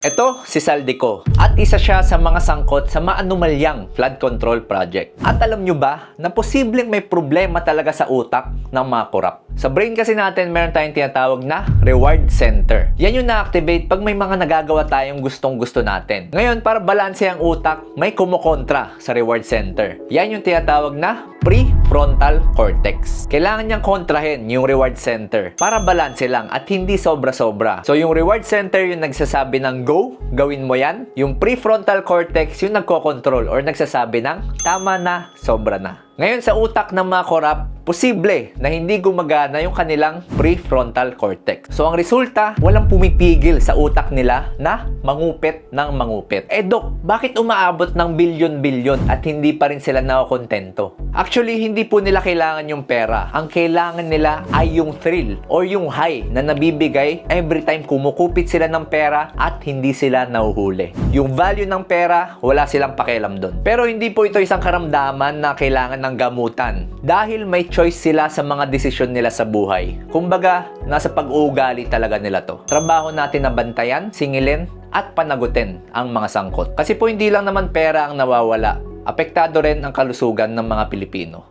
Ito si Saldico at isa siya sa mga sangkot sa maanumalyang flood control project. At alam nyo ba na posibleng may problema talaga sa utak ng mga korap? Sa brain kasi natin meron tayong tinatawag na reward center. Yan yung na-activate pag may mga nagagawa tayong gustong gusto natin. Ngayon para balanse ang utak, may kumukontra sa reward center. Yan yung tinatawag na prefrontal cortex. Kailangan niyang kontrahin yung reward center para balanse lang at hindi sobra-sobra. So yung reward center yung nagsasabi ng go, gawin mo yan. Yung prefrontal cortex yung nagko-control or nagsasabi ng tama na, sobra na. Ngayon sa utak ng mga korap, posible na hindi gumagana yung kanilang prefrontal cortex. So ang resulta, walang pumipigil sa utak nila na mangupit ng mangupit. Eh dok, bakit umaabot ng bilyon-bilyon at hindi pa rin sila nakokontento? Actually, hindi po nila kailangan yung pera. Ang kailangan nila ay yung thrill or yung high na nabibigay every time kumukupit sila ng pera at hindi sila nahuhuli. Yung value ng pera, wala silang pakialam doon. Pero hindi po ito isang karamdaman na kailangan ng gamutan dahil may choice sila sa mga desisyon nila sa buhay. Kumbaga, nasa pag-uugali talaga nila to. Trabaho natin na bantayan, singilin, at panagutin ang mga sangkot. Kasi po hindi lang naman pera ang nawawala. Apektado rin ang kalusugan ng mga Pilipino.